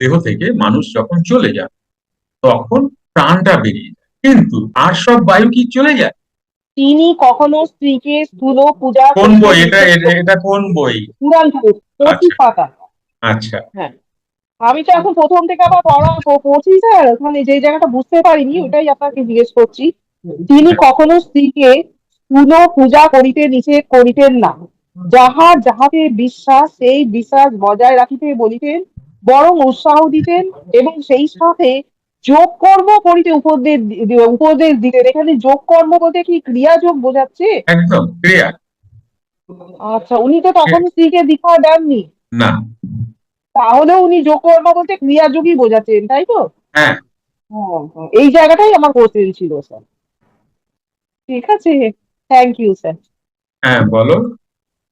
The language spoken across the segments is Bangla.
দেহ থেকে মানুষ যখন চলে যায় তখন প্রাণটা বেরিয়ে যায়। কিন্তু আর সব বায়ু কি চলে যায়? তিনি কখনো স্ত্রীকে স্থূল পূজা কোন বই? এটা এটা- কোন বই? পুরাণ পঁচিশ পাতা আচ্ছা। আমি তো এখন প্রথম থেকে আবার পড়া পড়ছি স্যার ওখানে যে জায়গাটা বুঝতে পারিনি ওটাই আপনাকে জিজ্ঞেস করছি। তিনি কখনো স্ত্রীকে স্থূল পূজা করিতে নিষেধ করিতেন না। যাহা যাহাতে বিশ্বাস সেই বিশ্বাস বজায় রাখিতে বলিতেন বরং উৎসাহ দিতেন এবং সেই সাথে যোগ কর্ম করিতে উপদেশ উপদেশ দিতেন। এখানে যোগ কর্ম বলতে কি ক্রিয়া যোগ বোঝাচ্ছে? একদম ক্রিয়া। আচ্ছা উনি তো তখন স্ত্রীকে দীক্ষা দেননি। না। তাহলে উনি যোগ কর্ম বলতে ক্রিয়া যোগই বোঝাচ্ছেন তাই তো? হ্যাঁ। হ্যাঁ, হ্যাঁ, এই জায়গাটাই আমার কোশ্চেন ছিল স্যার। ঠিক আছে? থ্যাংক ইউ স্যার হ্যাঁ বলো।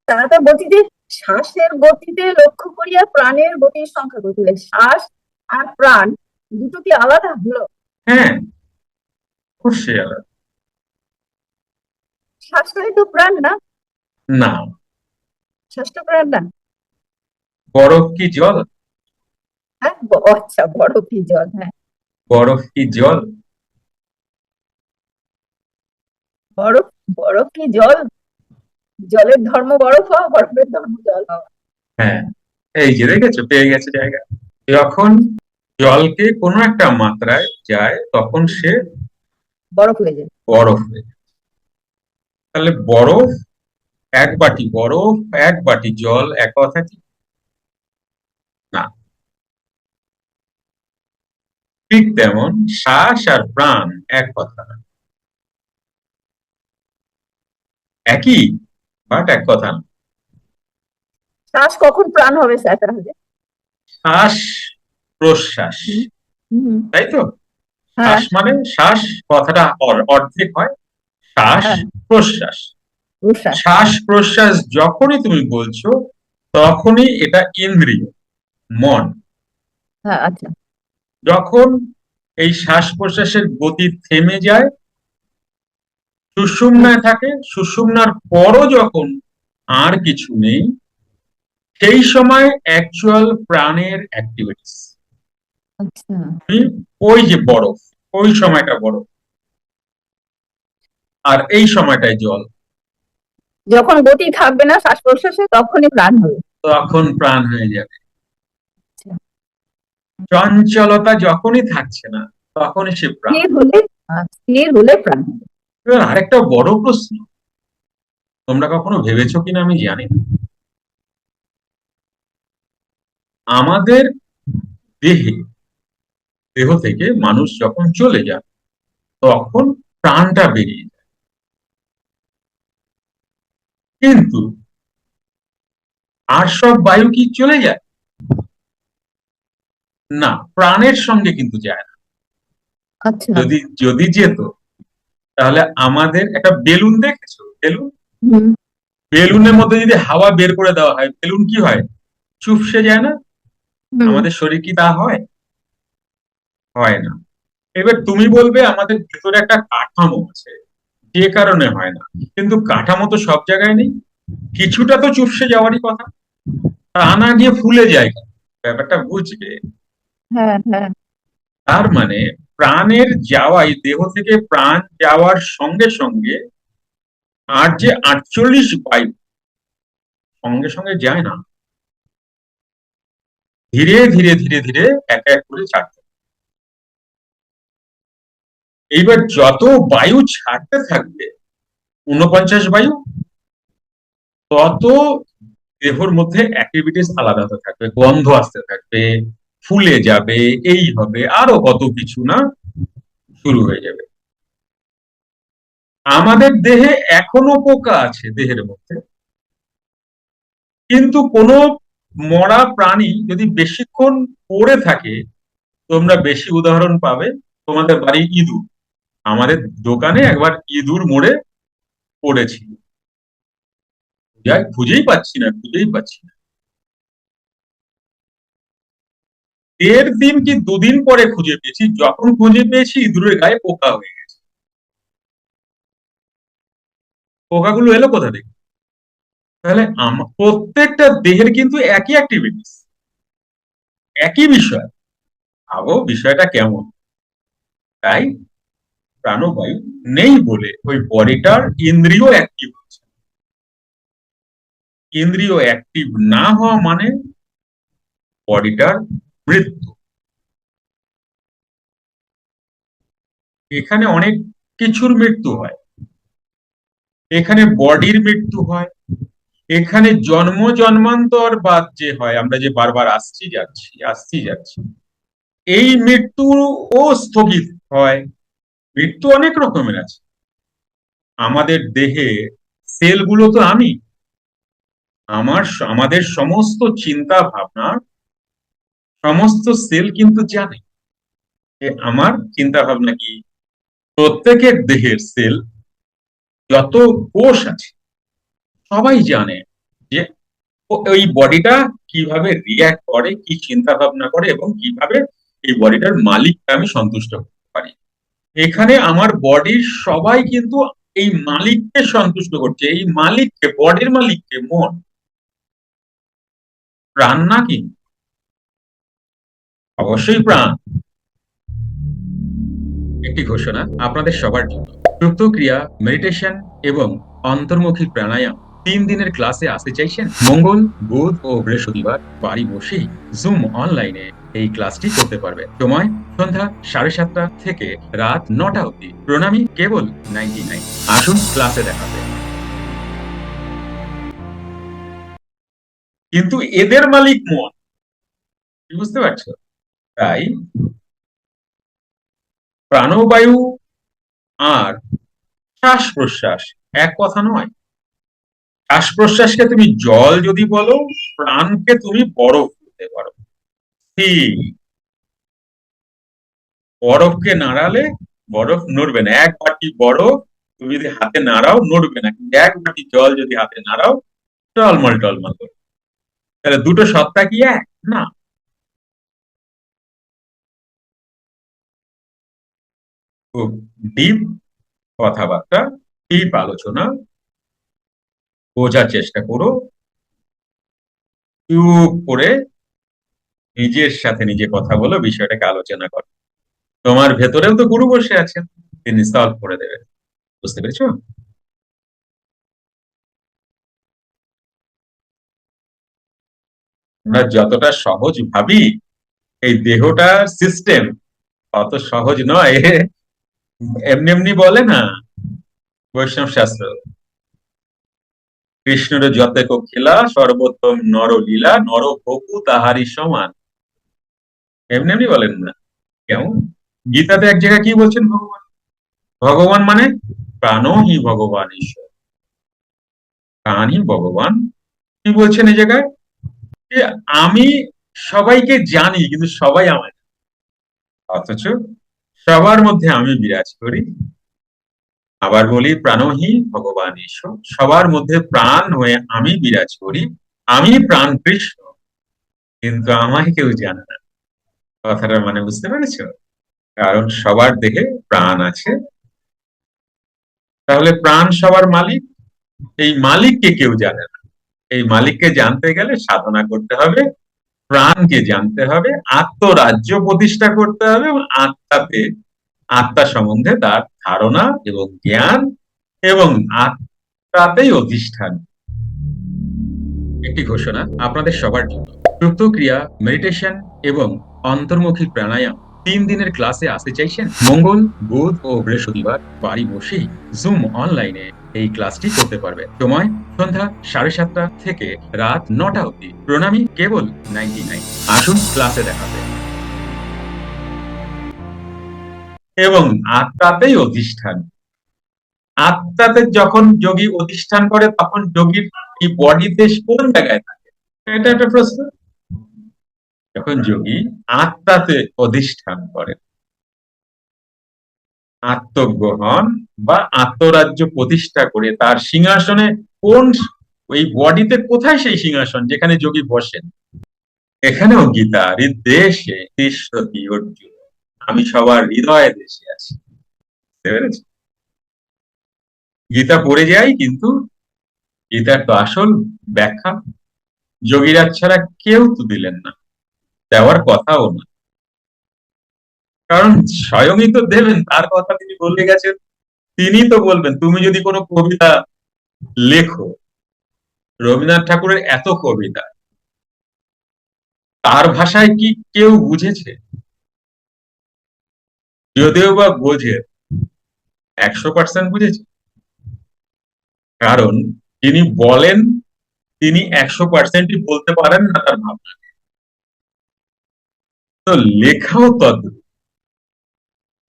তারপর বলছি যে শ্বাসের গতিতে লক্ষ্য করিয়া প্রাণের গতির সংখ্যা করছিলে শ্বাস আর প্রাণ দুটো কি আলাদা? হলো হ্যাঁ অবশ্যই আলাদা। শ্বাসটাই তো প্রাণ না? না। শ্বাসটা প্রাণ না? বরফ কি জল? হ্যাঁ আচ্ছা বড় কি জল হ্যাঁ। বরফ কি জল? বরফ বরফ কি জল? জলের ধর্ম বরফ হওয়া বরফের ধর্ম জল হওয়া। হ্যাঁ এই যে দেখেছ পেয়ে গেছে জায়গা। যখন জলকে কোনো একটা মাত্রায় যায় তখন সে বরফ হয়ে যায়। বরফ হয়ে যায়। তাহলে বরফ এক বাটি বরফ এক বাটি জল এক কথা কি? না। ঠিক তেমন শ্বাস আর প্রাণ এক কথা না। একই বাট এক কথা শ্বাস কখন প্রাণ হবে স্যার তাহলে শ্বাস প্রশ্বাস। তাই তো? হ্যাঁ। শ্বাস মানে শ্বাস কথাটা অর্ধেক হয়। শ্বাস হ্যাঁ। প্রশ্বাস। শ্বাস প্রশ্বাস যখনই তুমি বলছো তখনই এটা ইন্দ্রিয় মন। হ্যাঁ আচ্ছা। যখন এই শ্বাস প্রশ্বাসের গতি থেমে যায় সুষুম্নায় থাকে সুষুম্নার পরও যখন আর কিছু নেই সেই সময় অ্যাকচুয়াল প্রাণের অ্যাক্টিভিটিস আচ্ছা। ওই যে বরফ ওই সময়টা বরফ। আর এই সময়টায় জল। যখন গতি থাকবে না শ্বাস প্রশ্বাসে তখনই প্রাণ হবে। তখন প্রাণ হয়ে যাবে। আচ্ছা। চঞ্চলতা যখনই থাকছে না তখনই সে প্রাণ। হলে প্রাণ হবে। এবার আরেকটা বড় প্রশ্ন। তোমরা কখনো ভেবেছো কিনা আমি জানি না। আমাদের দেহে দেহ থেকে মানুষ যখন চলে যায় তখন প্রাণটা বেরিয়ে যায়। কিন্তু আর সব বায়ু কি চলে যায়? না প্রাণের সঙ্গে কিন্তু যায় না। আচ্ছা। যদি যদি যেত তাহলে আমাদের একটা বেলুন দেখেছ? বেলুন? বেলুনের মধ্যে যদি হাওয়া বের করে দেওয়া হয় বেলুন কি হয়? চুপসে যায় না? আমাদের শরীর কি তা হয়? হয় না। এবার তুমি বলবে আমাদের ভেতরে একটা কাঠামো আছে যে কারণে হয় না। কিন্তু কাঠামো তো সব জায়গায় নেই। কিছুটা তো চুপসে যাওয়ারই কথা। তা না গিয়ে ফুলে যায়? ব্যাপারটা বুঝবে হ্যাঁ হ্যাঁ। তার মানে প্রাণের যাওয়াই দেহ থেকে প্রাণ যাওয়ার সঙ্গে সঙ্গে আর যে আটচল্লিশ বায়ু, সঙ্গে সঙ্গে যায় না ধীরে ধীরে ধীরে ধীরে এক এক করে ছাড়তে। এইবার যত বায়ু ছাড়তে থাকবে উনপঞ্চাশ বায়ু, তত দেহর মধ্যে অ্যাক্টিভিটিস আলাদা হতে থাকবে, গন্ধ আসতে থাকবে ফুলে যাবে, এই হবে, আরও কত কিছু না, শুরু হয়ে যাবে। আমাদের দেহে এখনও পোকা আছে দেহের মধ্যে। কিন্তু কোনো মরা প্রাণী যদি বেশিক্ষণ পড়ে থাকে, তোমরা বেশি উদাহরণ পাবে তোমাদের বাড়ি ইঁদুর। আমাদের দোকানে একবার ইঁদুর মোড়ে পড়েছিল। খুঁজেই পাচ্ছি না, খুঁজেই পাচ্ছি না। দেড় দিন কি দুদিন পরে খুঁজে পেয়েছি? যখন খুঁজে পেয়েছি, ইঁদুরের গায়ে পোকা হয়ে গেছে। পোকাগুলো এলো কোথা থেকে? তাহলে প্রত্যেকটা দেহের কিন্তু একই অ্যাক্টিভিটিস একই বিষয়। ভাবো বিষয়টা কেমন? তাই প্রাণবায়ু নেই বলে ওই বডিটার ইন্দ্রিয় অ্যাক্টিভ হচ্ছে ইন্দ্রিয় অ্যাক্টিভ না হওয়া মানে বডিটার মৃত্যু এখানে অনেক কিছুর মৃত্যু হয়। এখানে বডির মৃত্যু হয়। এখানে জন্ম, জন্মান্তর বাদ যে হয়, আমরা যে বারবার আসছি, যাচ্ছি আসছি, যাচ্ছি, এই মৃত্যু ও স্থগিত হয়। মৃত্যু অনেক রকমের আছে। আমাদের দেহে সেলগুলো তো আমি। আমার আমাদের সমস্ত চিন্তা ভাবনা সমস্ত সেল কিন্তু জানে যে আমার চিন্তা ভাবনা কি? প্রত্যেকের দেহের সেল যত কোষ আছে, সবাই জানে যে ওই বডিটা কীভাবে রিয়াক্ট করে, কি চিন্তা ভাবনা করে এবং কীভাবে এই বডিটার মালিককে আমি সন্তুষ্ট করতে পারি। এখানে আমার বডির সবাই কিন্তু এই মালিককে সন্তুষ্ট করছে। এই মালিককে, বডির মালিককে মন। প্রাণ না কি? অবশ্যই প্রাণ। একটি ঘোষণা আপনাদের সবার জন্য। সুপ্ত ক্রিয়া মেডিটেশন এবং অন্তর্মুখী প্রাণায়াম তিন দিনের ক্লাসে আসতে চাইছেন? মঙ্গল, বুধ ও বৃহস্পতিবার বাড়ি বসেই জুম অনলাইনে এই ক্লাসটি করতে পারবে। সময় সন্ধ্যা সাড়ে সাতটা থেকে রাত নটা অবধি। প্রণামী কেবল নাইনটি নাইন আসুন ক্লাসে দেখাবে কিন্তু এদের মালিক মন। বুঝতে পারছ? তাই প্রাণবায়ু আর শ্বাস প্রশ্বাস এক কথা নয়। শ্বাস প্রশ্বাসকে তুমি জল যদি বলো, প্রাণকে তুমি বরফ বলতে পারো। বরফকে নাড়ালে বরফ নড়বে না। এক বাটি বরফ তুমি যদি হাতে নাড়াও, নড়বে না। কিন্তু এক বাটি জল যদি হাতে নাড়াও, টলমল টলমল করবে। তাহলে দুটো সত্তা কি এক? না। খুব ডিপ কথাবার্তা ডিপ আলোচনা, বোঝার চেষ্টা করো। চুপ করে নিজের সাথে নিজে কথা বলো, বিষয়টাকে আলোচনা করো। তোমার ভেতরেও তো গুরু বসে আছেন, তিনি সলভ করে দেবেন। বুঝতে পেরেছ? আমরা যতটা সহজ ভাবি, এই দেহটা সিস্টেম অত সহজ নয়। এমনি এমনি বলে না? বৈষ্ণব শাস্ত্র। কৃষ্ণের যতেক খেলা, সর্বোত্তম নরলীলা নর বপু তাহারি সমান। এমনি এমনি বলেন না। কেমন? গীতাতে এক জায়গায় কি বলছেন ভগবান? ভগবান মানে প্রাণই ভগবান ঈশ্বর। প্রাণই ভগবান। কি বলছেন এই জায়গায়? আমি সবাইকে জানি, কিন্তু সবাই আমার অথচ সবার মধ্যে আমি বিরাজ করি। আবার বলি প্রাণহী ভগবান ঈশ্বর, সবার মধ্যে প্রাণ হয়ে আমি বিরাজ করি। আমি প্রাণ কৃষ্ণ, কিন্তু আমায় কেউ জানে না। কথাটা মানে বুঝতে পেরেছ? কারণ সবার দেহে প্রাণ আছে। তাহলে প্রাণ সবার মালিক? এই মালিককে কেউ জানে না। এই মালিককে জানতে গেলে সাধনা করতে হবে। প্রাণকে জানতে হবে, আত্মরাজ্য প্রতিষ্ঠা করতে হবে এবং আত্মাতে, আত্মা সম্বন্ধে তার ধারণা এবং জ্ঞান এবং আত্মাতেই অধিষ্ঠান। একটি ঘোষণা আপনাদের সবার জন্য। সুপ্ত ক্রিয়া মেডিটেশন এবং অন্তর্মুখী প্রাণায়াম তিন দিনের ক্লাসে আসতে চাইছেন? মঙ্গল, বুধ ও বৃহস্পতিবার বাড়ি বসেই জুম অনলাইনে এই ক্লাসটি করতে পারবে। সময় সন্ধ্যা সাড়ে সাতটা থেকে রাত নটা অবধি। প্রণামী কেবল নাইনটি নাইন। আসুন ক্লাসে দেখাবে এবং আত্মাতেই অধিষ্ঠান। আত্মাতে যখন যোগী অধিষ্ঠান করে, তখন যোগীর এই বডিতে কোন জায়গায় থাকে? এটা একটা প্রশ্ন। যখন যোগী আত্মাতে অধিষ্ঠান করে আত্মগ্রহণ বা আত্মরাজ্য প্রতিষ্ঠা করে তার সিংহাসনে কোন ওই বডিতে কোথায় সেই সিংহাসন যেখানে যোগী বসেন? এখানেও গীতা হৃদেশে তিষ্ঠতি অর্জুন। আমি সবার হৃদয়ে দেশে আছি। গীতা পড়ে যাই কিন্তু গীতার তো আসল ব্যাখ্যা। যোগীরাজ ছাড়া কেউ তো দিলেন না। দেওয়ার কথাও না। কারণ স্বয়ংই তো দেবেন, তার কথা তিনি বলে গেছেন তিনি তো বলবেন। তুমি যদি কোনো কবিতা লেখো, রবীন্দ্রনাথ ঠাকুরের এত কবিতা, তার ভাষায় কি কেউ বুঝেছে? যদিও বা বোঝে, একশো পার্সেন্ট বুঝেছে। কারণ তিনি বলেন, তিনি একশো পার্সেন্টই বলতে পারেন না তার ভাবনা। তো লেখাও তদ্রুপ।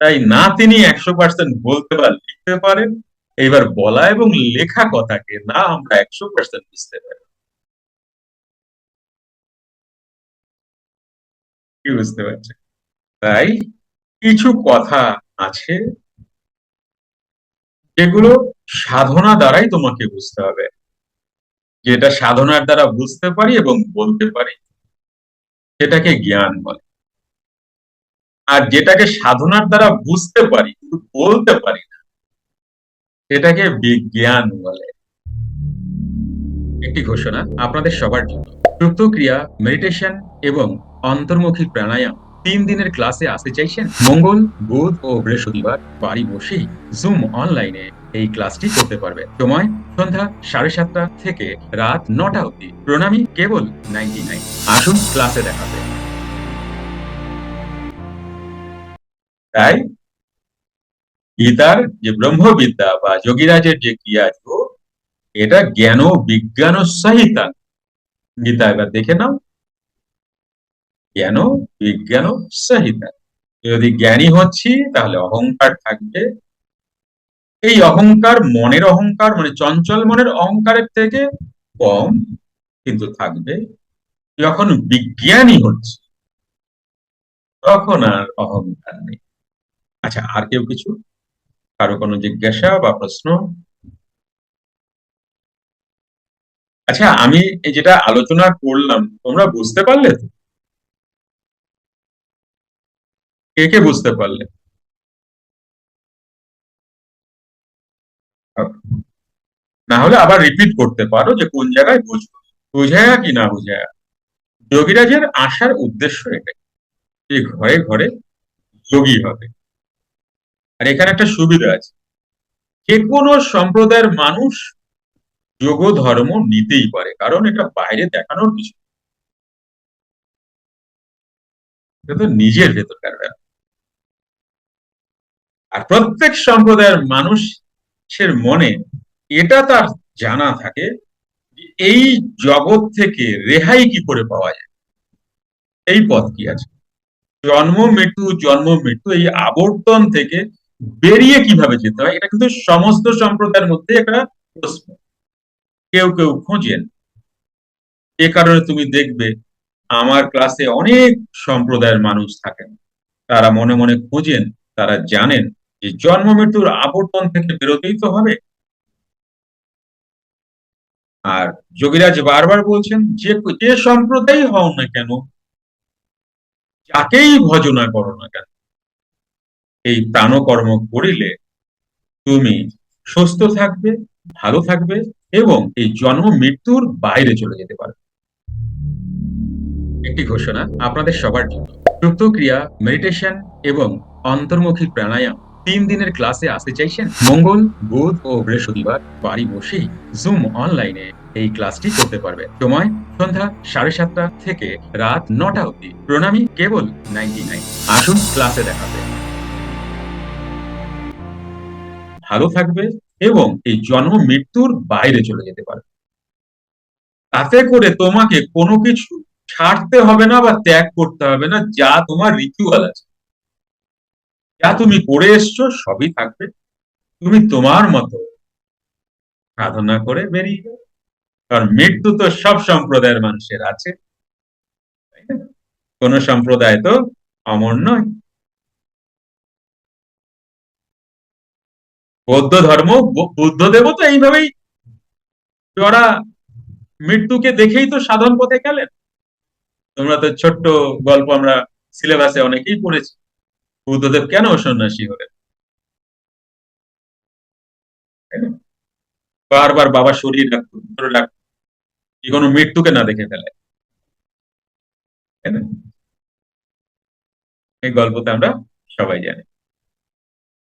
তাই না তিনি একশো পার্সেন্ট বলতে বা লিখতে পারেন? এবার বলা এবং লেখা কথাকে না আমরা একশো পার্সেন্ট বুঝতে পারি। কি বুঝতে পারছে তাই কিছু কথা আছে যেগুলো সাধনা দ্বারাই তোমাকে বুঝতে হবে। যেটা সাধনার দ্বারা বুঝতে পারি এবং বলতে পারি, সেটাকে জ্ঞান বলে। আর যেটাকে সাধনার দ্বারা বুঝতে পারি কিন্তু বলতে পারি না, সেটাকে বিজ্ঞান বলে। একটি ঘোষণা আপনাদের সবার জন্য। সুপ্ত ক্রিয়া মেডিটেশন এবং অন্তর্মুখী প্রাণায়াম তিন দিনের ক্লাসে আসতে চাইছেন? মঙ্গল, বুধ ও বৃহস্পতিবার বাড়ি বসেই জুম অনলাইনে এই ক্লাসটি করতে পারবে সময় সন্ধ্যা সাড়ে সাতটা থেকে রাত নটা অবধি। প্রণামী, কেবল নাইনটি নাইন আসুন ক্লাসে দেখাবে তাই গীতার যে ব্রহ্মবিদ্যা বা যোগীরাজের যে ক্রিয়াযোগ এটা জ্ঞান ও বিজ্ঞান সহিতা গীতা এবার দেখে নাও। জ্ঞান বিজ্ঞান সহিতা যদি জ্ঞানী হচ্ছি, তাহলে অহংকার থাকবে। এই অহংকার মনের অহংকার মানে চঞ্চল মনের অহংকারের থেকে কম কিন্তু থাকবে। যখন বিজ্ঞানী হচ্ছে, তখন আর অহংকার নেই। আচ্ছা আর কেউ কিছু? কারও কোনো জিজ্ঞাসা বা প্রশ্ন? আচ্ছা আমি এই যেটা আলোচনা করলাম, তোমরা বুঝতে পারলে তো? কে কে বুঝতে পারলে? না হলে আবার রিপিট করতে পারো যে কোন জায়গায় বুঝব বুঝায়া কি না বুঝায়া যোগীরাজের আসার উদ্দেশ্য এটাই। যে ঘরে ঘরে যোগী হবে। আর এখানে একটা সুবিধা আছে। যে কোনো সম্প্রদায়ের মানুষ যোগ ধর্ম নিতেই পারে, কারণ এটা বাইরে দেখানোর কিছু নিজের ভেতরকার আর প্রত্যেক সম্প্রদায়ের মানুষের মনে এটা তার জানা থাকে এই জগৎ থেকে রেহাই কি করে পাওয়া যায়? এই পথ কি আছে? জন্ম, মৃত্যু জন্ম, মৃত্যু, এই আবর্তন থেকে বেরিয়ে কীভাবে যেতে হয়, এটা কিন্তু সমস্ত সম্প্রদায়ের মধ্যে একটা প্রশ্ন। কেউ কেউ খোঁজেন এ কারণে তুমি দেখবে আমার ক্লাসে অনেক সম্প্রদায়ের মানুষ থাকেন। তারা মনে মনে খোঁজেন, তারা জানেন যে জন্ম মৃত্যুর আবর্তন থেকে বেরোতেই তো হবে। আর যোগীরাজ বারবার বলছেন, যে যে সম্প্রদায় হও না কেন, যাকেই ভজনা করো না কেন এই প্রাণকর্ম করিলে তুমি সুস্থ থাকবে, ভালো থাকবে এবং এই জন্ম মৃত্যুর বাইরে চলে যেতে পারবে। একটি ঘোষণা আপনাদের সবার জন্য। সুক্তক্রিয়া মেডিটেশন এবং অন্তর্মুখী প্রাণায়াম তিন দিনের ক্লাসে আসতে চাইছেন? মঙ্গল, বুধ ও বৃহস্পতিবার বাড়ি বসেই জুম অনলাইনে এই ক্লাসটি করতে পারবে। সময় সন্ধ্যা সাড়ে সাতটা থেকে রাত নটা অবধি। প্রণামী কেবল নাইনটি নাইন আসুন ক্লাসে দেখাবে ভালো থাকবে এবং এই জন্ম মৃত্যুর বাইরে চলে যেতে পারবে। তাতে করে তোমাকে কোনো কিছু ছাড়তে হবে না বা ত্যাগ করতে হবে না, যা তোমার রিচুয়াল আছে। যা তুমি করে এসছো, সবই থাকবে। তুমি তোমার মতো সাধনা করে বেরিয়ে যাও। কারণ মৃত্যু তো সব সম্প্রদায়ের মানুষের আছে? কোন সম্প্রদায় তো অমর নয়। বৌদ্ধ ধর্ম, বু- বুদ্ধদেবও তো এইভাবেই ওরা মৃত্যুকে দেখেই তো সাধন পথে গেলেন। তোমরা তো ছোট্ট গল্প আমরা সিলেবাসে অনেকেই পড়েছি। বুদ্ধদেব কেন সন্ন্যাসী হলেন? বারবার বাবা শরীর রাখতো রাখতো কি কোনো মৃত্যুকে না দেখে ফেলে এই গল্পতে আমরা সবাই জানে।